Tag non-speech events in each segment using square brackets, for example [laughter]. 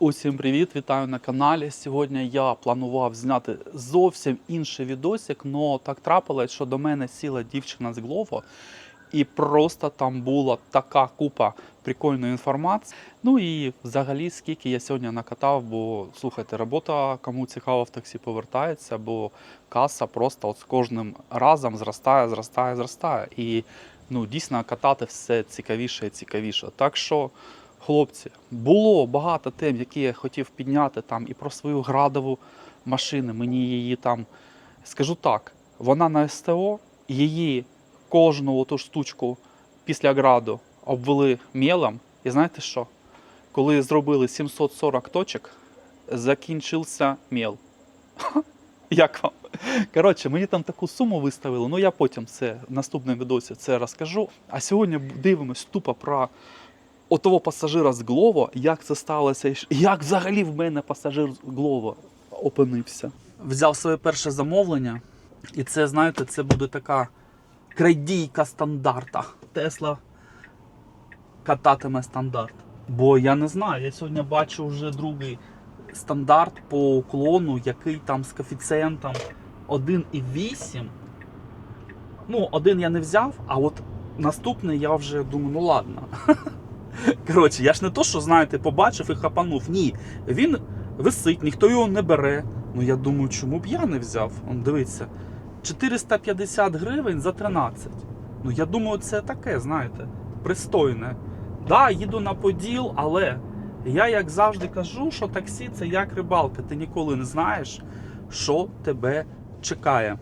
Усім привіт, вітаю на каналі. Сьогодні я планував зняти зовсім інший відосик, але так трапилось, що до мене сіла дівчина з Глово, і просто там була така купа прикольної інформації. Ну і взагалі, скільки я сьогодні накатав, бо слухайте, робота кому цікаво в таксі повертається, бо каса просто от з кожним разом зростає, зростає, зростає. І ну, дійсно катати все цікавіше і цікавіше. Так що. Хлопці, було багато тем, які я хотів підняти там і про свою градову машину. Мені її там скажу так, вона на СТО, її кожну оту штучку після граду обвели мелом. І знаєте що? Коли зробили 740 точок, закінчився мел. [laughs] Як вам? Коротше, мені там таку суму виставили, ну я потім це в наступному відосі це розкажу. А сьогодні дивимось тупо про отого пасажира з Глово, як це сталося, як взагалі в мене пасажир з Глово опинився. Взяв своє перше замовлення, і це, знаєте, це буде така крадійка стандарта. Тесла кататиме стандарт. Бо я не знаю, я сьогодні бачу вже другий стандарт по уклону, який там з коефіцієнтом 1,8. Ну, один я не взяв, а от наступний я вже думаю, ну ладно. [laughs] Коротше, я ж не то, що знаєте, побачив і хапанув. Ні, він висить, ніхто його не бере. Ну я думаю, чому б я не взяв? Он дивіться, 450 гривень за 13. Ну я думаю, це таке, знаєте, пристойне. Да, їду на поділ, але я як завжди кажу, що таксі це як рибалка. Ти ніколи не знаєш, що тебе чекає.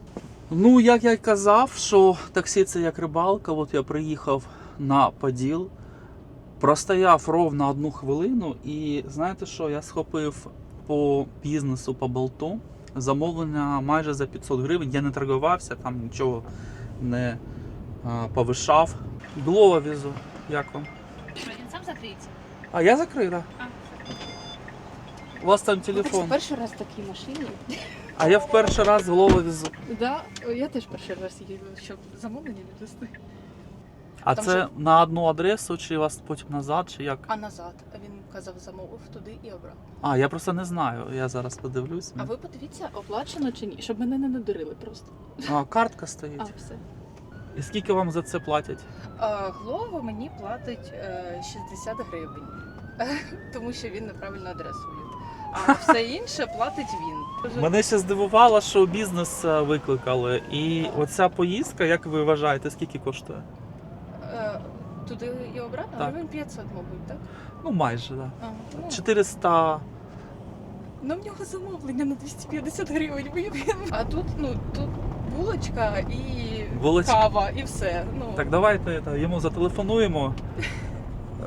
Ну, як я й казав, що таксі це як рибалка, от я приїхав на поділ. Простояв ровно одну хвилину, і знаєте що? Я схопив по бізнесу по болту замовлення майже за 500 гривень. Я не торгувався, там нічого не а, повишав. Блова везу. Як вам? Що, він сам закриється? А я закрита. А, У вас там телефон. Це перший раз в такій машині. А я в перший раз голову везу. Да, я теж перший раз їду, щоб замовлення відвести. А Там це що? на одну адресу, чи вас потім назад, чи як? А назад він казав, замовив туди і обрав. А, я просто не знаю. Я зараз подивлюсь. А ви подивіться, оплачено чи ні, щоб мене не надурили просто. А, картка стоїть. А, все. І скільки вам за це платять? А, Глова мені платить е, 60 гривень, [laughs] тому що він неправильну адресу ввів. А [laughs] все інше платить він. Мене ще здивувало, що бізнес е, викликали. І оця поїздка, як ви вважаєте, скільки коштує? Е, Туди і обратно? Так. Гривень 500, мабуть, так? Ну, майже, так. А, ну, 400. Ну, в нього замовлення на 250 гривень. А тут, ну, тут булочка і Булочка. кава, і все. Ну, Так давайте та, йому зателефонуємо,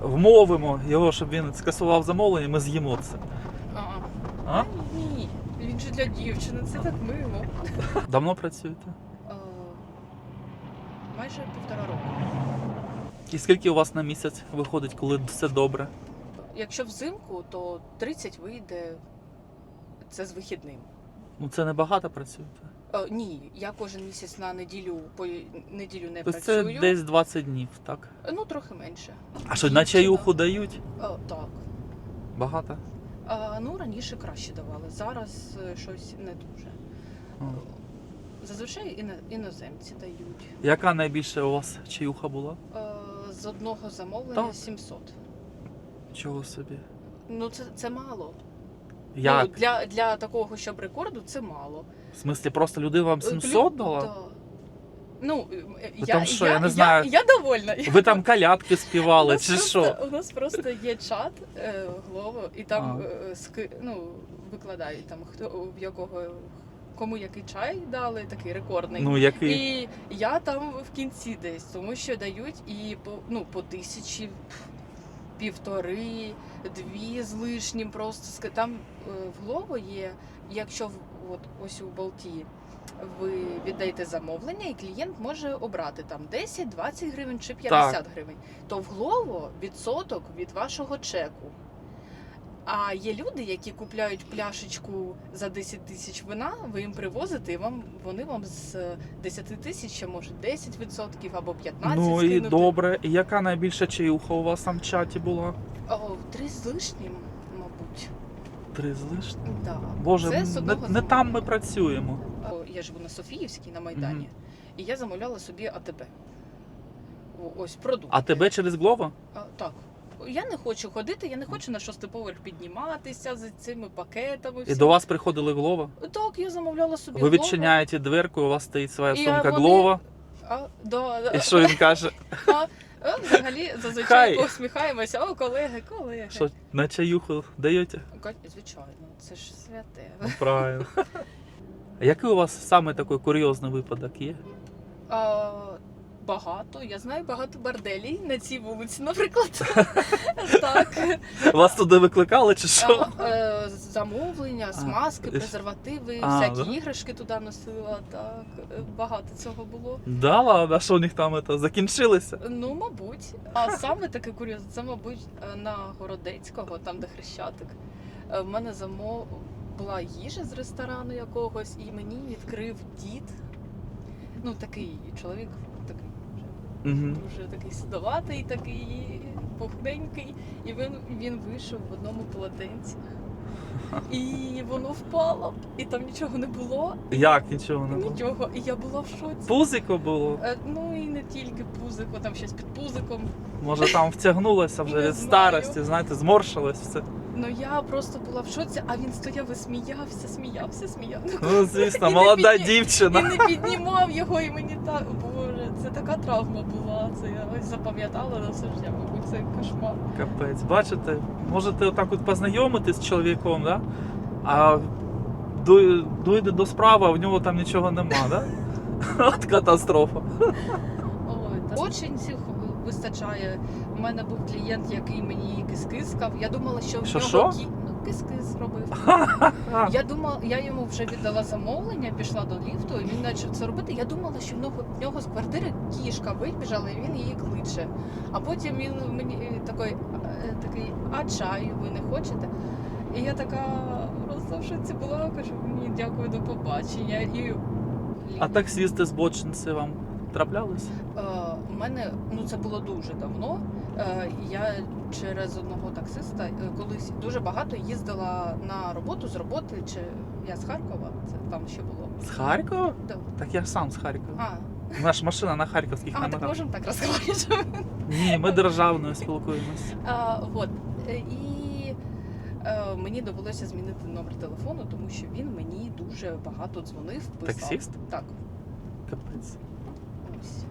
вмовимо його, щоб він скасував замовлення, ми з'їмо це. а, А? ні, він же для дівчини, це так мило. Давно працюєте? Майже півтора року. І скільки у вас на місяць виходить, коли все добре? Якщо взимку, то 30 вийде це з вихідним. Ну це небагато працюєте. Е, ні, я кожен місяць на неділю по неділю не Тобто це працюю. десь 20 днів, так? Ну, трохи менше. А що на чаюху дають? Е, так. Багато? А, ну, раніше краще давали, зараз е, щось не дуже. А. Зазвичай іно- іноземці дають. Яка найбільша у вас чаюха була? Е, з одного замовлення Так. 700. Чого собі? Ну, це, це мало. Як? Ну, для, для такого, щоб рекорду, це мало. В смислі, просто людина вам Е, 700 плю- дала? Да. Ну, е, Ви я, там що, я, я не знаю. Я, я довольна. Ви там калятки У співали, нас чи просто- що? У нас просто є чат е, Глово, і там А. е, ски, ну, викладають там, хто в якого кому який чай дали, такий рекордний. Ну, який? І я там в кінці десь, тому що дають і по, ну, по тисячі, півтори, дві з лишнім. Просто там е, в Глово є, якщо в- от ось у Болті ви віддаєте замовлення, і клієнт може обрати там 10, 20 гривень чи 50 гривень, то в Глово відсоток від вашого чеку. А є люди, які купляють пляшечку за 10 тисяч вина, ви їм привозите, і вам вони вам з 10 тисяч ще може 10% або 15% Ну і скинути. добре. І яка найбільша чаюха у вас там в чаті була? О, три з лишнім, мабуть. Три з лишнім. Да. Боже, Це з не, одного не там ми працюємо. О, Я живу на Софіївській на Майдані, Мгм. і я замовляла собі АТБ. О, Ось продукт. А тебе через Глово? А, так. Я не хочу ходити, я не хочу на шостий поверх підніматися з цими пакетами. І до вас приходили Глово? Так, я замовляла собі. Ви Глово. відчиняєте дверку, у вас стоїть своя І сумка вони- Глова. А. І що він каже? А, а, взагалі зазвичай Хай. посміхаємося. О, колеги, колеги. Що на чаюху даєте? Ка- Звичайно, це ж святе. Ну, правильно. А який у вас саме такий курйозний випадок є? А, багато. Я знаю багато борделій на цій вулиці, наприклад. [laughs] так. Вас туди викликали чи що? А, е, замовлення, смазки, презервативи, А, всякі да? іграшки туди носила. Так, Е, багато цього було. Да, ладно, а що у них там це, закінчилося? Ну, мабуть. А саме таке курйозне, це, мабуть, е, на Городецького, там, де Хрещатик. Е, В мене замов... була їжа з ресторану якогось, і мені відкрив дід. Ну, такий чоловік, Угу. дуже такий сидоватий, такий пухненький. І він, він вийшов в одному полотенці. [laughs] І воно впало, і там нічого не було, Як нічого не було? нічого. І я була в шоці. Пузико було. Е, Ну і не тільки пузико, там щось під пузиком. Може там втягнулося [laughs] вже від старості, знаєте, зморшилось все. Ну я просто була в шоці, а він стояв і сміявся, сміявся, сміявся. Ну, звісно, [laughs] І не молода підні- І не піднімав його, і мені так, боже, це така травма була. Це я ось запам'ятала на все життя, мабуть, це кошмар. Капець, бачите, можете отак от познайомитись з чоловіком, да? а дуй- дойде до справи, а в нього там нічого нема, да? [laughs] От катастрофа. Ой, та очень цих вистачає. У мене був клієнт, який мені кис-кискав. Я думала, що в Що, нього що? кі... ну, кис-кис робив. Я думала, я йому вже віддала замовлення, пішла до ліфту, і він почав це робити. Я думала, що в нього, в нього з квартири кішка вибіжала, і він її кличе. А потім він мені е, такий, е, такий, а чаю ви не хочете? І я така в була, кажу, ні, дякую, до побачення. І а таксісти збочинці вам траплялись? Е, У мене ну це було дуже давно. Е, Я через одного таксиста е, колись дуже багато їздила на роботу з роботи. Чи я з Харкова? Це там ще було. З Харкова? Да. Так я сам з Харкова. А, Наша машина на харківських а так можемо так розговорити. Ні, ми державною спілкуємось. А, от. Е, І е, мені довелося змінити номер телефону, тому що він мені дуже багато дзвонив, писав. Таксіст? Так, Капець. ось.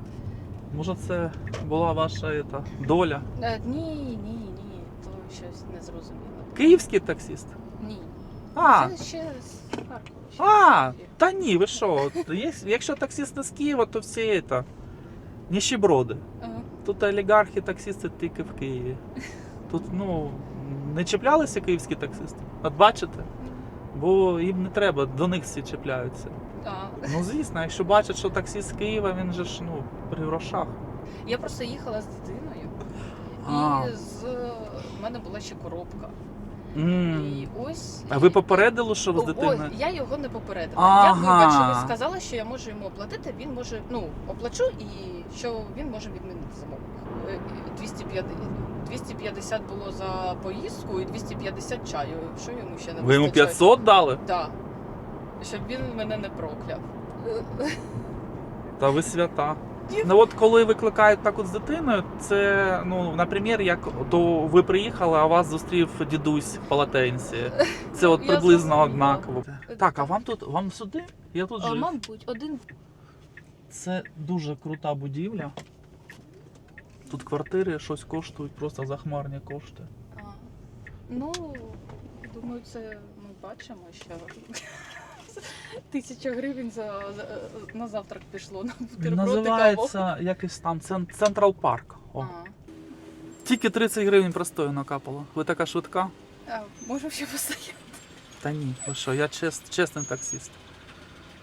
Може, це була ваша ета, доля? Е, Ні, ні, ні, то щось незрозуміло. Київський таксіст? Ні. А, Це ще з Харкова. ще а, є. та ні, ви що? Є- Якщо таксист не з Києва, то всі це, ніщеброди. Ага. Тут олігархи, таксисти тільки в Києві. Тут, ну, не чіплялися київські таксисти. От бачите? Бо їм не треба, до них всі чіпляються. А, Ну, звісно, якщо бачать, що таксист з Києва, він же ж ну, при грошах. Я просто їхала з дитиною, А. і з в мене була ще коробка. М. І ось А ви попередили, що ви з О, дитиною? я його не попередила. Ага. Я вибачилась, сказала, що я можу йому оплатити. Він може, ну оплачу, і що він може відмінити замовлення. Е, 250, 250 було за поїздку і 250 чаю. Що йому ще не Ви йому вистачає? 500 дали? Так. Щоб він мене не прокляв. Е, Та ви свята. Ну от коли викликають так от з дитиною, це, ну, наприклад, як то ви приїхали, а вас зустрів дідусь в полотенці. Це от приблизно однаково. Так, а вам тут, вам сюди? Я тут А, жив. мабуть, один Це дуже крута будівля. Тут квартири щось коштують, просто захмарні кошти. А, ну, думаю, це ми бачимо, що тисяча гривень за, за- на завтрак пішло на бутерброди каву. Називається якийсь там Централ Парк. О. Тільки 30 гривень простою накапало. Ви така швидка? а, можу ще постояти. Та ні, ви що, я чес, чесний таксист.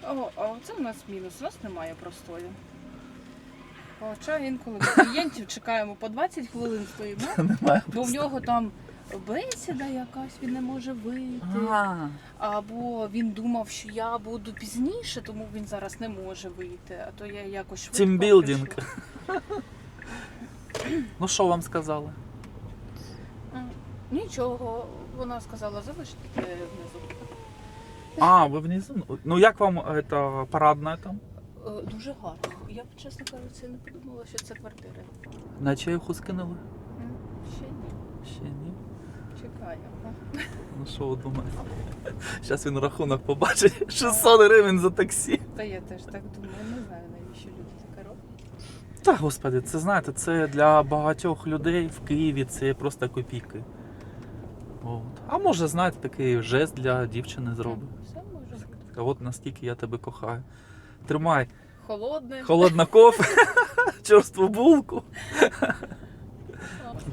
О, а це у нас мінус, у нас немає простою. Хоча інколи [laughs] клієнтів чекаємо по 20 хвилин стоїмо, бо в нього там бесіда якась, він не може вийти. А, Або він думав, що я буду пізніше, тому він зараз не може вийти. А то я якось швидко. Тімбілдинг. ну що вам сказали? Нічого, вона сказала, залишити внизу. А, ви внизу? Ну як вам это, парадна там? Е, Дуже гарно. Я б, чесно кажучи, не подумала, що це квартира. На чайку скинули? М, Ще ні. Ще ні. Чекаємо. Ну що ви думаєте? Зараз він рахунок побачить 600 гривень за таксі. Та я теж так думаю, не знаю, навіщо люди таке роблять. Та господи, це знаєте, це для багатьох людей в Києві це просто копійки. От. А може, знаєте, такий жест для дівчини зробить. Все може бути. А от наскільки я тебе кохаю. Тримай Холодне. холодна кофе, [laughs] чорству булку.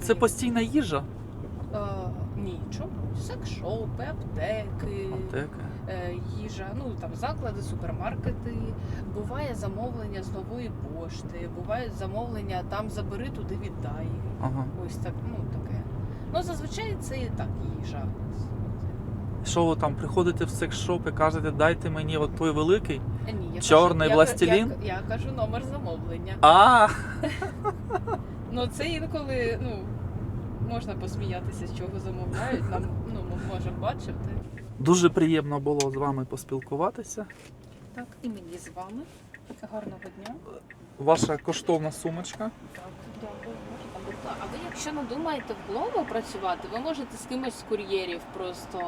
Це постійна їжа. Чому? Секс-шопи, аптеки, Аптека. е, їжа, ну там заклади, супермаркети. Буває замовлення з нової пошти, бувають замовлення там забери туди віддай. Ага. Ось так, ну таке. Ну зазвичай це і так їжа. Що ви там приходите в секс-шоп і кажете, дайте мені от той великий? Е, Ні, я Чорний кажу, я- Я, я, кажу номер замовлення. А, Ну це інколи ну можна посміятися, з чого замовляють. Нам ну ми можемо бачити. дуже приємно було з вами поспілкуватися. Так, і мені з вами. Гарного дня. Ваша коштовна сумочка. Так, дякую. А ви, якщо не думаєте в Glovo працювати, ви можете з кимось з кур'єрів просто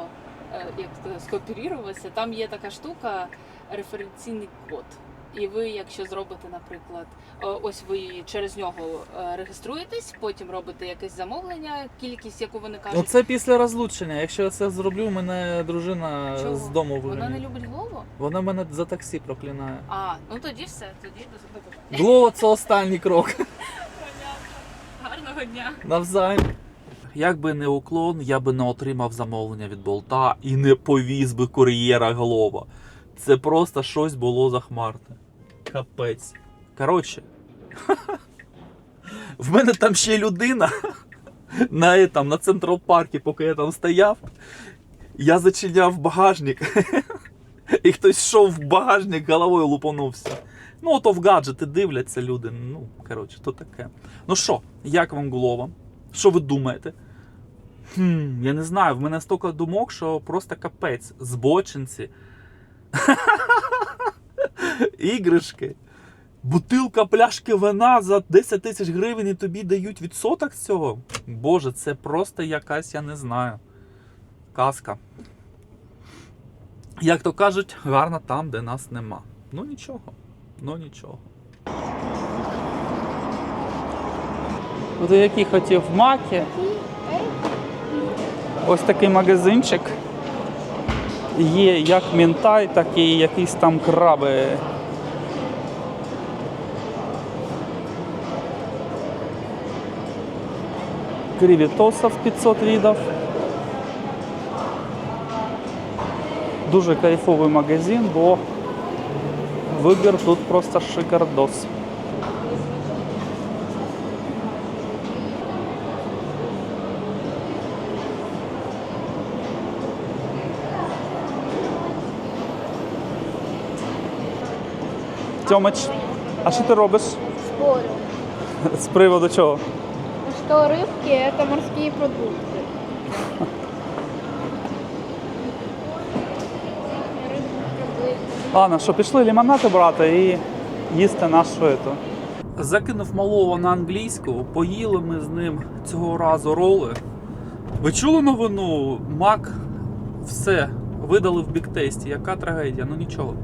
е, як скооперуватися. Там є така штука, референційний код. І ви, якщо зробите, наприклад, е, ось ви через нього е, реєструєтесь, потім робите якесь замовлення, кількість, яку вони кажуть. Оце після розлучення. Якщо я це зроблю, мене дружина Чого? з дому Вона не любить Glovo? Вона мене за таксі проклинає. А, ну тоді все, тоді до. Глова це останній крок. Гарного дня. Навзаєм. Як би не уклон, я би не отримав замовлення від болта і не повіз би кур'єра Глова. Це просто щось було захмарне. Капець. Коротше. [laughs] В мене там ще людина [laughs] на, этом, на Централ паркі, поки я там стояв. Я зачиняв багажник. [laughs] І хтось йшов в багажник, головою лупанувся. Ну, то в гаджети дивляться люди. Ну, коротше, то таке. Ну що, як вам Глова? Що ви думаєте? Хм, я не знаю, в мене стільки думок, що просто капець. Збочинці. Іграшки. Бутилка пляшки вина за 10 тисяч гривень і тобі дають відсоток з цього. Боже, це просто якась, я не знаю. Казка. Як то кажуть, гарно там, де нас нема. Ну нічого. Ну нічого. Ти який хотів маки? Ось такий магазинчик. Є як мінтай, так і якісь там краби. Кривітосов 500 видов. Дуже кайфовий магазин, бо вибір тут просто шикардос. Тьомич, а що ти робиш? Спорю, [laughs] З приводу чого? что рыбки это морские продукты. Ладно, що пішли лімонати брати і їсти нашу ету. Закинув малого на англійську, поїли ми з ним цього разу роли. Ви чули новину? Мак все видали в біктесті. Яка трагедія? Ну нічого.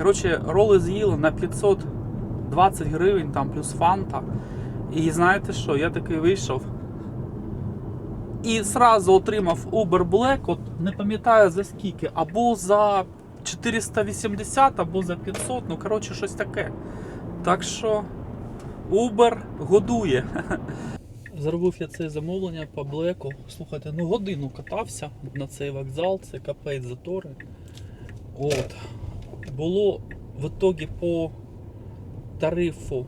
Коротше, роли з'їли на 520 гривень, там плюс фанта. І знаєте що? Я такий вийшов. І зразу отримав Uber Black, от не пам'ятаю за скільки, або за 480, або за 500, ну коротше, щось таке. Так що Uber годує. [laughs] Зробив я це замовлення по блеку. Слухайте, ну годину катався на цей вокзал, це капець затори. От. Було в ітогі по тарифу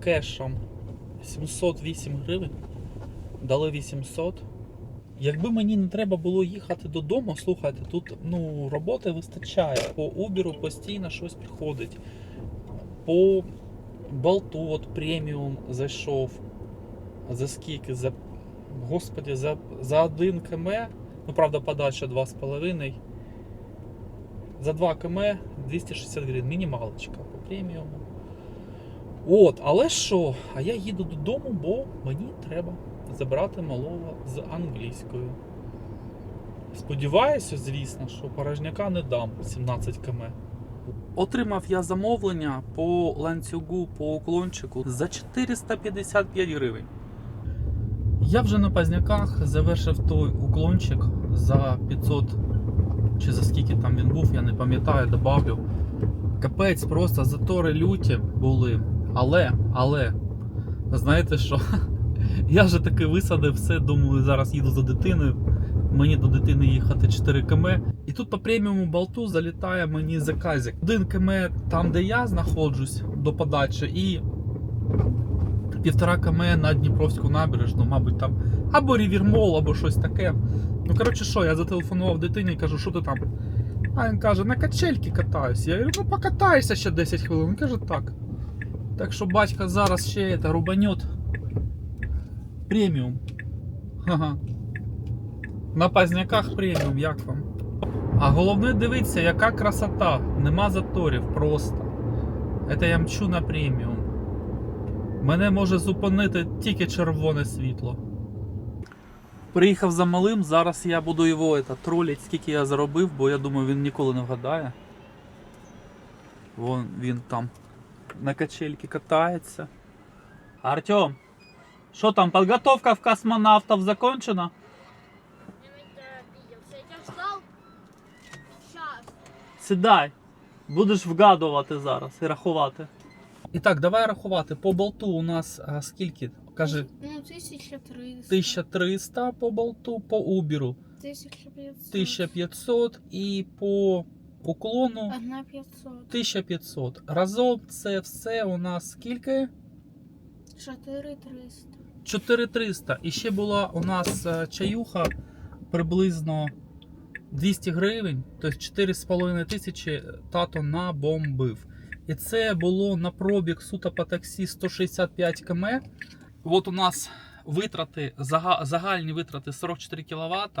кешем 708 гривень. Дали 800. Якби мені не треба було їхати додому, слухайте, тут ну, роботи вистачає. По Uber постійно щось приходить. По болту от преміум зайшов. За скільки? За Господи, за, за 1 км, ну правда, подача 2,5. За 2 км 260 гривень. Мінімалочка по преміуму. От, але що? А я їду додому, бо мені треба забрати малого з англійською. Сподіваюся, звісно, що порожняка не дам 17 км. Отримав я замовлення по ланцюгу по уклончику за 455 гривень. Я вже на Пазняках завершив той уклончик за 500 чи за скільки там він був, я не пам'ятаю, добавлю. Капець, просто затори люті були. Але, але, знаєте що? [laughs] Я вже таки висадив все, думаю, зараз їду за дитиною. Мені до дитини їхати 4 км. І тут по преміуму болту залітає мені заказик. 1 км там, де я знаходжусь до подачі, і півтора км на Дніпровську набережну, мабуть, там або рівірмол, або щось таке. Ну, коротше, що, я зателефонував дитині і кажу, що ти там? А він каже, на качельки катаюсь. Я говорю, ну покатайся ще 10 хвилин. Він каже, так. Так що батька зараз ще це, рубанет. Преміум. Ага. На пазняках преміум, як вам? А головне дивіться, яка красота. Нема заторів просто. Це я мчу на преміум. Мене може зупинити тільки червоне світло. Приїхав за малим, зараз я буду його это, тролить, скільки я заробив, бо я думаю, він ніколи не вгадає. Вон він там на качельки катається. Артем, що там, підготовка в космонавтів закончена? Сідай, будеш вгадувати зараз і рахувати. І так, давай рахувати. По болту у нас а, скільки? Кажи, Ну, 1300. 1300 по болту, по убіру 1500. 1500 і по уклону 1500. 1500. Разом це все у нас скільки? 4300. 4300. І ще була у нас е, чаюха приблизно 200 гривень, тобто 4,5 тисячі тато набомбив. І це було на пробіг суто по таксі 165 км. От у нас витрати, загальні витрати 44 кВт,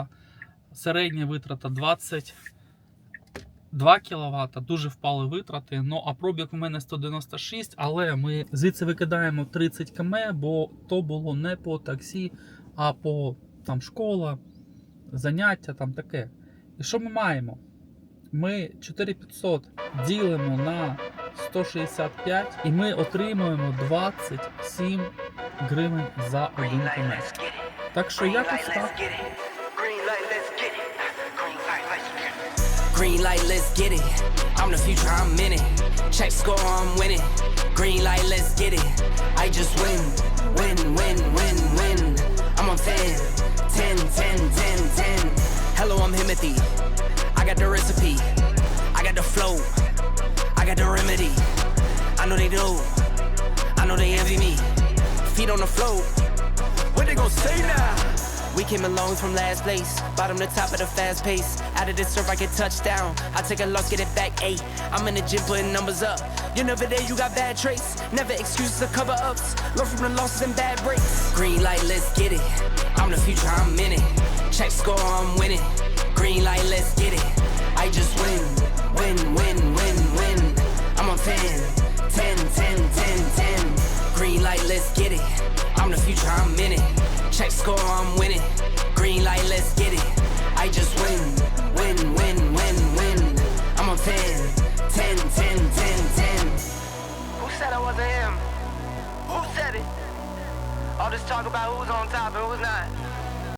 середня витрата 22 кВт, дуже впали витрати. Ну а пробіг у мене 196, але ми звідси викидаємо 30 км, бо то було не по таксі, а по там школа, заняття, там таке. І що ми маємо? Ми 4500 ділимо на 165 і ми отримуємо 27 гривень за 1 км. Так що якось так. Green light, let's get it. I'm the future, I'm in it. Check score, I'm winning. Green light, let's get it. I just win, win, win, win, win. I'm on 10, 10, 10, 10, 10. Hello, I'm Timothy. I got the recipe. I got the flow. I got the remedy. I know they do. I know they envy me. Feet on the floor. What they gonna say now? We came along from last place, bottom to top of the fast pace. Out of this surf, I get touchdown. I take a loss, get it back eight. I'm in the gym putting numbers up. You're never there, you got bad traits. Never excuses or cover ups. Learn from the losses and bad breaks. Green light, let's get it. I'm the future, I'm in it. Check score, I'm winning. Green light, let's get it. I just win, win, win, win, 10, 10, 10, 10, 10. Green light, let's get it. I'm the future, I'm in it. Check score, I'm winning. Green light, let's get it. I just win, win, win, win, win. I'm on 10, 10, 10, 10, 10. Who said I wasn't him? Who said it? All this talk about who's on top and who's not.